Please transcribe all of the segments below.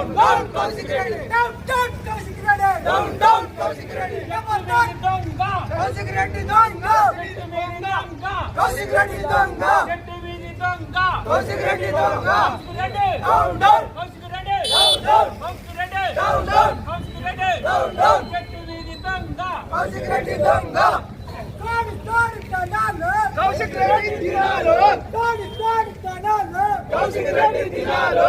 Reddy. Down down Kaushik Reddy. ఖబర్దార్ కౌశిక్ రెడ్డి దొంగ. కౌశిక్ రెడ్డి దొంగ. కౌశిక్ రెడ్డి దొంగ. Down down. Down down. Down down. Down down. Kaushik Reddy దొంగ. తోడు తోడు తనాలు. కౌశిక్ రెడ్డి దినాలు తోడు తోడు తనాలు. కౌశిక్ రెడ్డి దినాలు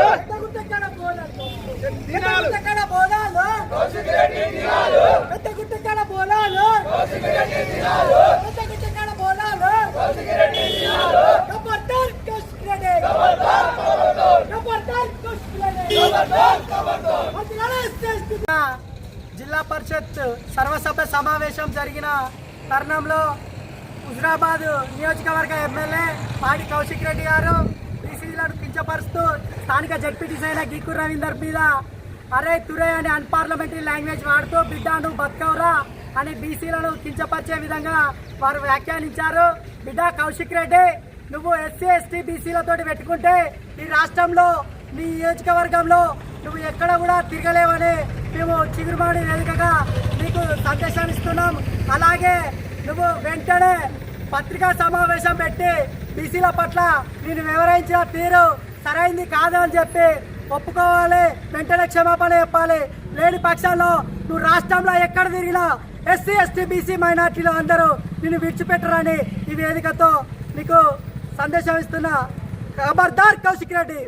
జిల్లా పరిషత్ సర్వసభ సమావేశం జరిగిన తరుణంలో హుజరాబాద్ నియోజకవర్గ ఎమ్మెల్యే పాడి కౌశిక్ రెడ్డి గారు బీసీలను కించపరుస్తూ స్థానిక జడ్పీటీసీ అయిన గీకు రవీందర్ మీద అరే తురే అని అన్పార్లమెంటరీ లాంగ్వేజ్ వాడుతూ బిడ్డ నువ్వు అని బీసీలను కించపరిచే విధంగా వారు వ్యాఖ్యానించారు. బిడ్డ కౌశిక్ రెడ్డి నువ్వు ఎస్సీ ఎస్టీ బీసీలతో పెట్టుకుంటే ఈ రాష్ట్రంలో నీ నియోజకవర్గంలో నువ్వు ఎక్కడ కూడా తిరగలేవని మేము చిగురుమాడి వేదికగా నీకు సందేశాన్ని ఇస్తున్నాం. అలాగే నువ్వు వెంటనే పత్రికా సమావేశం పెట్టి బీసీల పట్ల నేను వివరించిన తీరు సరైంది కాదు అని చెప్పి ఒప్పుకోవాలి. వెంటనే క్షమాపణ చెప్పాలి. లేని పక్షాల్లో నువ్వు రాష్ట్రంలో ఎక్కడ తిరిగినా ఎస్సీ ఎస్టీ బీసీ మైనార్టీలు అందరూ నిన్ను విడిచిపెట్టరని ఈ వేదికతో నీకు సందేశం ఇస్తున్నా ఖబర్దార్ కౌశిక్ రెడ్డి.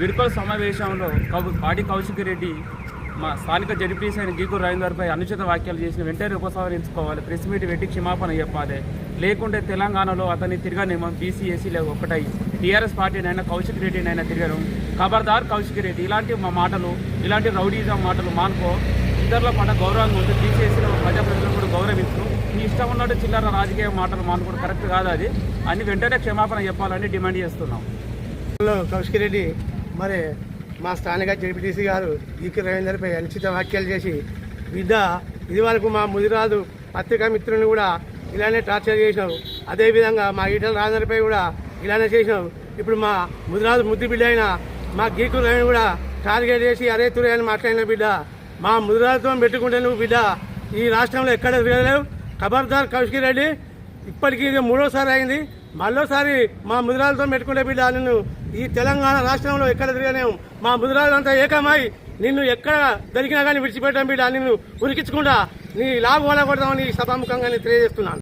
విడుకల సమావేశంలో పాటి కౌశిక్ రెడ్డి మా స్థానిక జడ్పీసీ అయిన గీకు రవీందర్పై అనుచిత వ్యాఖ్యలు చేసిన వెంటనే ఉపసంహరించుకోవాలి. ప్రెస్ మీట్ పెట్టి క్షమాపణ చెప్పాలి. లేకుంటే తెలంగాణలో అతన్ని తిరగనేమో బీసీ ఎస్సీలు ఒకటై టీఆర్ఎస్ పార్టీనైనా కౌశిక్ రెడ్డినైనా తిరగడం. ఖబర్దార్ కౌశిక్ రెడ్డి. ఇలాంటి మా మాటలు ఇలాంటి రౌడీజం మాటలు మానుకో. ఇతరుల పట్ల గౌరవంగా ఉంటుంది బీసీఎస్సీలో ప్రజాప్రతినిధులు కూడా గౌరవిస్తూ నీ ఇష్టం ఉన్నట్టు చిల్లర రాజకీయ మాటలు మానుకోవడం కరెక్ట్ కాదు అది? అని వెంటనే క్షమాపణ చెప్పాలని డిమాండ్ చేస్తున్నాం. కౌశిక్ రెడ్డి. మరి మా స్థానిక జడ్పీటీసీ గారు ఈకి రవీందర్పై అనుచిత వ్యాఖ్యలు చేసి బిడ్డ ఇదివరకు మా ముదిరాజు పత్రికా మిత్రుని కూడా ఇలానే టార్చర్ చేసినావు. అదేవిధంగా మా ఈటల రాజర్పై కూడా ఇలానే చేసినావు. ఇప్పుడు మా ముదిరాజు ముద్దు బిడ్డ అయిన మా గీకు రవి కూడా టార్గెట్ చేసి అరే తురే అని మాట్లాడిన బిడ్డ. మా ముదిరాజుతో పెట్టుకుంటే నువ్వు బిడ్డ ఈ రాష్ట్రంలో ఎక్కడ తిరగలేవు? ఖబర్దార్ కౌశికి రెడ్డి ఇప్పటికీ ఇది మూడోసారి అయింది. మళ్ళోసారి మా ముదిరాలతో పెట్టుకుంటే బిడ్డ నిన్ను ఈ తెలంగాణ రాష్ట్రంలో ఎక్కడ తిరగలేము. మా ముదిరాలంతా ఏకమై నిన్ను ఎక్కడ దొరికినా కానీ విడిచిపెట్టాం బిడ్డ నిన్ను ఉరికించకుండా నీ లాభ వల్ల కొడతామని సభాముఖంగా నేను తెలియజేస్తున్నాను.